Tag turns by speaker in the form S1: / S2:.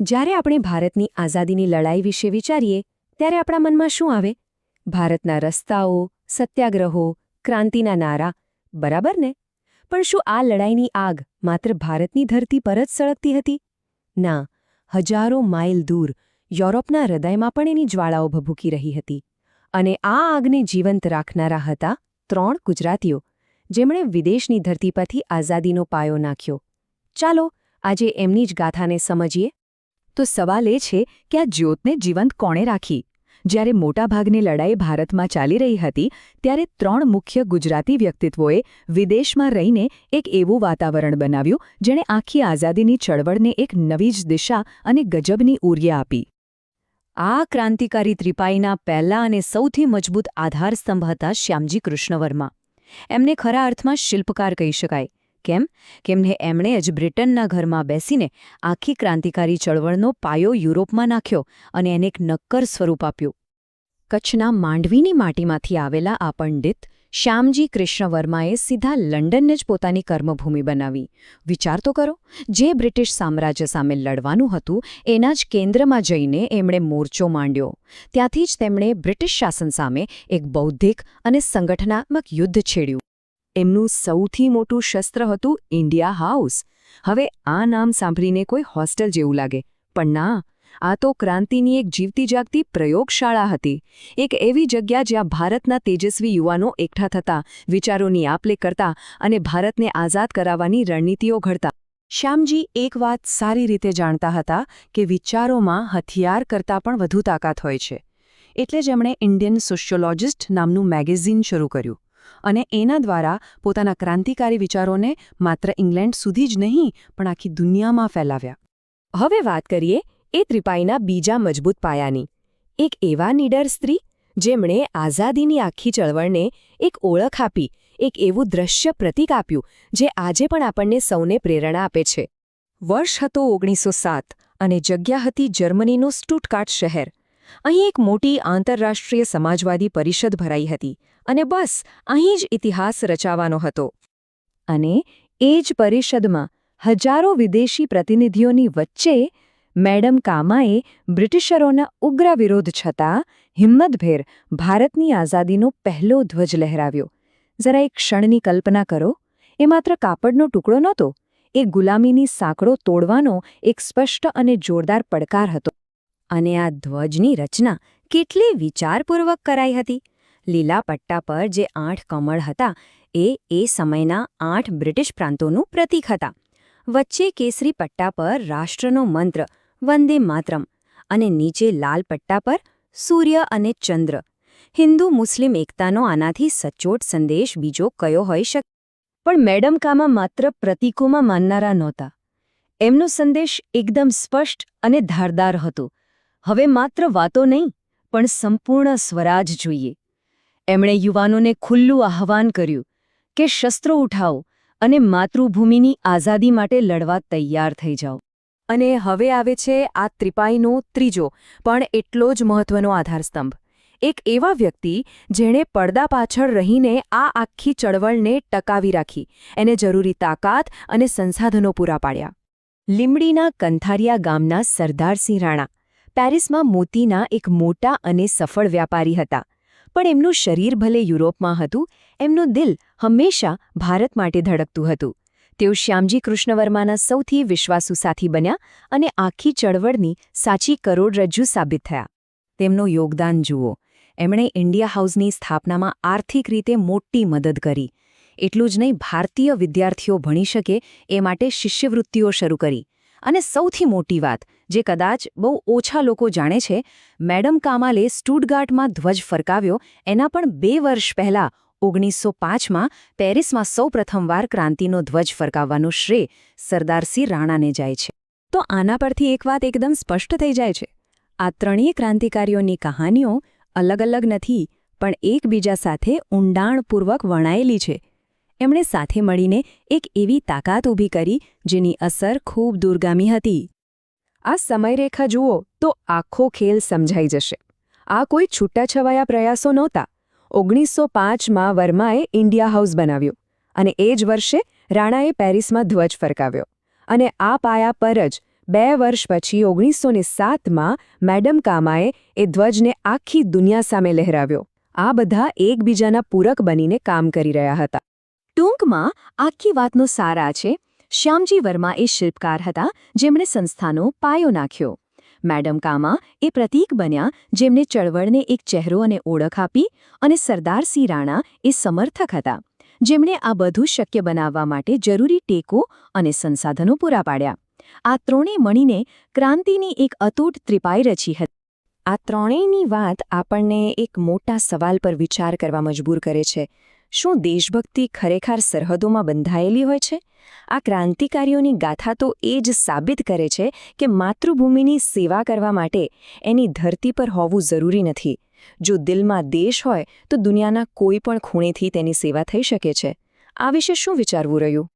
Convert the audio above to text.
S1: જ્યારે આપણે ભારતની આઝાદીની લડાઈ વિશે વિચારીએ, ત્યારે આપણા મનમાં શું આવે? ભારતના રસ્તાઓ, સત્યાગ્રહો, ક્રાંતિના નારા, બરાબર ને? પણ શું આ લડાઈની આગ માત્ર ભારતની ધરતી પર જ સળગતી હતી? ના, હજારો માઇલ દૂર યુરોપના હૃદયમાં પણ એની જ્વાળાઓ ભભૂકી રહી હતી. અને આ આગને જીવંત રાખનારા હતા ત્રણ ગુજરાતીઓ, જેમણે વિદેશની ધરતી પરથી આઝાદીનો પાયો નાખ્યો. ચાલો, આજે એમની જ ગાથાને સમજીએ.
S2: તો સવાલ એ છે કે આ જ્યોતને જીવંત કોણે રાખી? જ્યારે મોટાભાગની લડાઈ ભારતમાં ચાલી રહી હતી, ત્યારે ત્રણ મુખ્ય ગુજરાતી વ્યક્તિત્વોએ વિદેશમાં રહીને એક એવું વાતાવરણ બનાવ્યું, જેણે આખી આઝાદીની ચળવળને એક નવી જ દિશા અને ગજબની ઊર્જા આપી.
S1: આ ક્રાંતિકારી ત્રિપાઈના પહેલા અને સૌથી મજબૂત આધારસ્તંભ હતા શ્યામજી કૃષ્ણવર્મા. એમને ખરા અર્થમાં શિલ્પકાર કહી શકાય. કેમ? કેમને એમણે જ બ્રિટનના ઘરમાં બેસીને આખી ક્રાંતિકારી ચળવળનો પાયો યુરોપમાં નાખ્યો અને એને એક નક્કર સ્વરૂપ આપ્યું. કચ્છના માંડવીની માટીમાંથી આવેલા આ પંડિત શ્યામજી કૃષ્ણવર્માએ સીધા લંડનને જ પોતાની કર્મભૂમિ બનાવી. વિચાર તો કરો, જે બ્રિટિશ સામ્રાજ્ય સામે લડવાનું હતું, એના જ કેન્દ્રમાં જઈને એમણે મોરચો માંડ્યો. ત્યાંથી જ તેમણે બ્રિટિશ શાસન સામે એક બૌદ્ધિક અને સંગઠનાત્મક યુદ્ધ છેડ્યું. એમનું સૌથી મોટું શસ્ત્ર હતું ઇન્ડિયા હાઉસ. હવે આ નામ સાંભળીને કોઈ હોસ્ટેલ જેવું લાગે. પણ ના, આ તો ક્રાંતિની એક જીવતી જાગતી પ્રયોગશાળા હતી. એક એવી જગ્યા જ્યાં ભારતના તેજસ્વી યુવાનો એકઠા થતા, વિચારોની આપલે કરતા અને ભારતને આઝાદ કરાવવાની રણનીતિઓ ઘડતા. શ્યામજી એક વાત સારી રીતે જાણતા હતા કે વિચારોમાં હથિયાર કરતાં પણ વધુ તાકાત હોય છે. એટલે જ એમણે ઇન્ડિયન સોશિયોલોજિસ્ટ નામનું મેગેઝિન શરૂ કર્યું. અને એના દ્વારા પોતાના ક્રાંતિકારી વિચારોને માત્ર ઇંગ્લેન્ડ સુધી જ નહીં, પણ આખી દુનિયામાં ફેલાવ્યા. હવે વાત કરીએ એ ત્રિપાઈના બીજા મજબૂત પાયાની. એક એવા નીડર સ્ત્રી જેમણે આઝાદીની આખી ચળવળને એક ઓળખ આપી, એક એવું દ્રશ્ય પ્રતીક આપ્યું, જે આજે પણ આપણને સૌને પ્રેરણા આપે છે. વર્ષ હતો ઓગણીસો અને જગ્યા હતી જર્મનીનું સ્ટુટકાટ શહેર. અહીં એક મોટી આંતરરાષ્ટ્રીય સમાજવાદી પરિષદ ભરાઈ હતી. અને બસ, અહીં જ ઇતિહાસ રચાવાનો હતો. અને એ જ પરિષદમાં હજારો વિદેશી પ્રતિનિધિઓની વચ્ચે મેડમ કામાએ બ્રિટિશરોના ઉગ્ર વિરોધ છતાં હિંમતભેર ભારતની આઝાદીનો પહેલો ધ્વજ લહેરાવ્યો. જરા એક ક્ષણની કલ્પના કરો, એ માત્ર કાપડનો ટુકડો નહોતો, એ ગુલામીની સાંકળો તોડવાનો એક સ્પષ્ટ અને જોરદાર પડકાર હતો. અને આ ધ્વજની રચના કેટલી વિચારપૂર્વક કરાઈ હતી. લીલા પટ્ટા પર જે આઠ કમળ હતા, એ એ સમયના આઠ બ્રિટિશ પ્રાંતોનું પ્રતીક હતા. વચ્ચે કેસરી પટ્ટા પર રાષ્ટ્રનો મંત્ર, વંદે માતરમ, અને નીચે લાલ પટ્ટા પર સૂર્ય અને ચંદ્ર. હિન્દુ મુસ્લિમ એકતાનો આનાથી સચોટ સંદેશ બીજો કયો હોઈ શકે? પણ મેડમ કામા માત્ર પ્રતીકોમાં માનનારા નહોતા. એમનો સંદેશ એકદમ સ્પષ્ટ અને ધારદાર હતો. હવે માત્ર વાતો નહીં, પણ સંપૂર્ણ સ્વરાજ જોઈએ. એમણે યુવાનોને ખુલ્લું આહવાન કર્યું કે શસ્ત્રો ઉઠાવો અને માતૃભૂમિની આઝાદી માટે લડવા તૈયાર થઈ જાઓ. અને હવે આવે છે આ ત્રિપાઈનો ત્રીજો, પણ એટલો જ મહત્વનો આધારસ્તંભ. એક એવા વ્યક્તિ જેણે પડદા પાછળ રહીને આ આખી ચળવળને ટકાવી રાખી, એને જરૂરી તાકાત અને સંસાધનો પૂરા પાડ્યા. લીમડીના કંથારિયા ગામના સરદારસિંહ રાણા, પેરિસમાં મોતીના એક મોટા અને સફળ વ્યાપારી હતા. પણ એમનું શરીર ભલે યુરોપમાં હતું, એમનું દિલ હંમેશા ભારત માટે ધડકતું હતું. તેઓ શ્યામજી કૃષ્ણવર્માના સૌથી વિશ્વાસુ સાથી બન્યા અને આખી ચળવળની સાચી કરોડરજ્જુ સાબિત થયા. તેમનું યોગદાન જુઓ, એમણે ઇન્ડિયા હાઉસની સ્થાપનામાં આર્થિક રીતે મોટી મદદ કરી. એટલું જ નહીં, ભારતીય વિદ્યાર્થીઓ ભણી શકે એ માટે શિષ્યવૃત્તિઓ શરૂ કરી. અને સૌથી મોટી વાત, જે કદાચ બહુ ઓછા લોકો જાણે છે, મેડમ કામાલે સ્ટુડગાર્ટમાં ધ્વજ ફરકાવ્યો, એના પણ બે વર્ષ પહેલાં, ઓગણીસો પાંચમાં, પેરિસમાં સૌ પ્રથમવાર ક્રાંતિનો ધ્વજ ફરકાવવાનું શ્રેય સરદારસિંહ રાણાને જાય છે. તો આના પરથી એક વાત એકદમ સ્પષ્ટ થઈ જાય છે. આ ત્રણેય ક્રાંતિકારીઓની કહાનીઓ અલગ અલગ નથી, પણ એકબીજા સાથે ઊંડાણપૂર્વક વણાયેલી છે. એમણે સાથે મળીને એક એવી તાકાત ઊભી કરી જેની અસર ખૂબ દૂરગામી હતી. આ સમયરેખા જુઓ તો આખો ખેલ સમજાઈ જશે. આ કોઈ છૂટાછવાયા પ્રયાસો નહોતા. ઓગણીસો પાંચમાં વર્માએ ઇન્ડિયા હાઉસ બનાવ્યું અને એ જ વર્ષે રાણાએ પેરિસમાં ધ્વજ ફરકાવ્યો. અને આ પાયા પર જ
S2: બે વર્ષ પછી ઓગણીસો ને સાતમાં મેડમ કામાએ એ ધ્વજને આખી દુનિયા સામે લહેરાવ્યો. આ બધા એકબીજાના પૂરક બનીને કામ કરી રહ્યા હતા. ટૂંકમાં, આખી વાતનો સાર આ છે. શ્યામજી વર્મા એ શિલ્પકાર હતા, જેમણે સંસ્થાનો પાયો નાખ્યો. મેડમ કામા એ પ્રતીક બન્યા, જેમને ચળવળને એક ચહેરો અને ઓળખ આપી, અને સરદાર સિંહ રાણા એ સમર્થક હતા, જેમણે આ બધું શક્ય બનાવવા માટે જરૂરી ટેકો અને સંસાધનો પૂરા પાડ્યા. આ ત્રણેય મળીને ક્રાંતિની એક અતૂટ ત્રિપાઈ રચી હતી. આ ત્રણેયની વાત આપણને એક મોટા સવાલ પર વિચાર કરવા મજબૂર કરે છે. શું દેશભક્તિ ખરેખર સરહદોમાં બંધાયેલી હોય છે? આ ક્રાંતિકારીઓની ગાથા તો એ જ સાબિત કરે છે કે માતૃભૂમિની સેવા કરવા માટે એની ધરતી પર હોવું જરૂરી નથી. જો દિલમાં દેશ હોય તો દુનિયાના કોઈ પણ ખૂણેથી તેની સેવા થઈ શકે છે. આ વિશે શું વિચારવું રહ્યું?